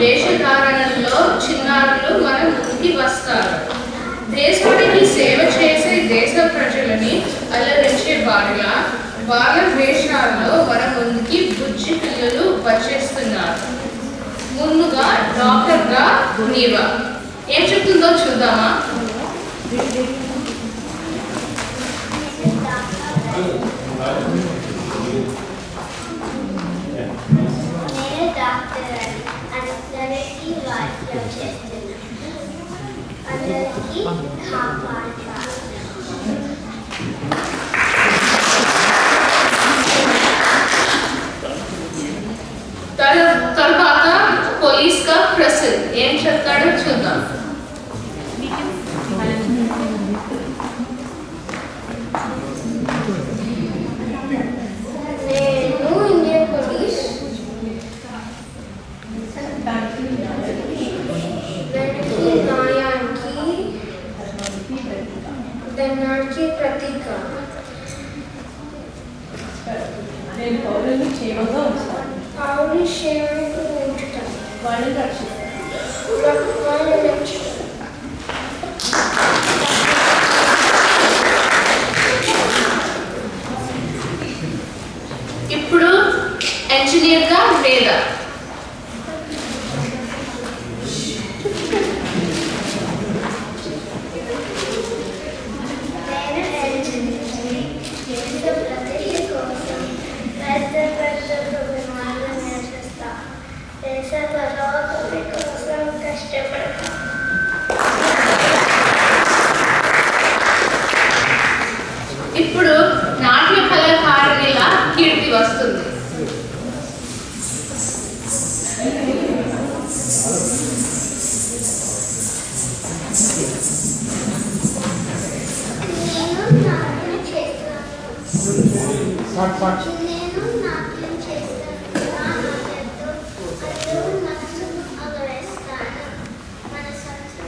వేషధారణల్లో చిన్నారులు మన ముందుకి వస్తారు. దేశానికి సేవ చేసే దేశ ప్రజలని అలరించే వారిలా వాళ్ళ వేషాల్లో మన ముందుకి బుజ్జి పిల్లలు వచ్చేస్తున్నారు. ముందుగా డాక్టర్గా నీవా. ఏం చెప్తుందో చూద్దామా? నేను తర్వాత పోలీస్గా ప్రసిద్ధ్ ఏం చెప్తాడో చూద్దాం క్షేమంగా ఉంచుతాను పౌరుషేయకు ఉంచుతాను వాళ్ళని రక్షిస్తాను వాళ్ళని రక్షిస్తాను ఇప్పుడు ఇంజనీర్గా వేద దేశ పురోగతి కోసం కష్టపడతా ఇప్పుడు నాట్య కళాకారునిలా కీర్తి వస్తుంది. నేను నాట్యం చేస్తాను నేను నాట్యం చేస్తాను నా నాట్యంతో అందరూ మనసును అగవేస్తాను మన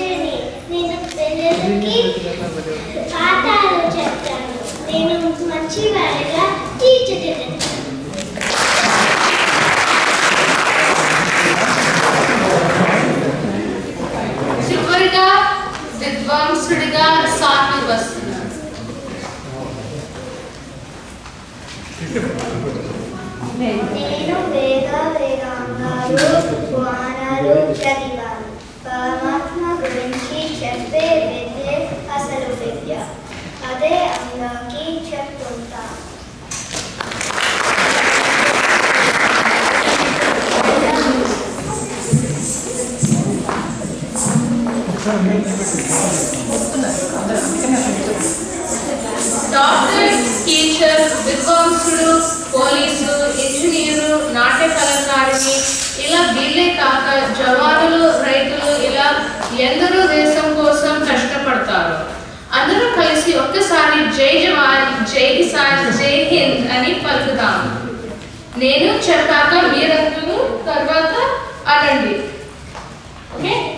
వస్తుంది నేను పిల్లలకి పాఠాలు చెప్తాను నేను మంచి వారిగా తీర్చిదిద్దాను చివరిగా విద్వాంసుడిగా సాకి వస్తున్నాడు నేను వేద వేదాంగాలు పురాణాలు చదివాను. డాక్టర్ టీచర్ విద్వాంసుడు పోలీసు ఇంజనీరు నాట్య కళాకారిణి ఇలా వీళ్ళే కాక జవానులు రైతులు ఇలా ఎందరో దేశం కోసం కష్టపడతారు. అందరూ కలిసి ఒక్కసారి జై జవాన్ జై కిసాన్ జై హింద్ అని పలుకుతాం. నేను చెప్పాక మీరందరూ తర్వాత అనండి. ఓకే?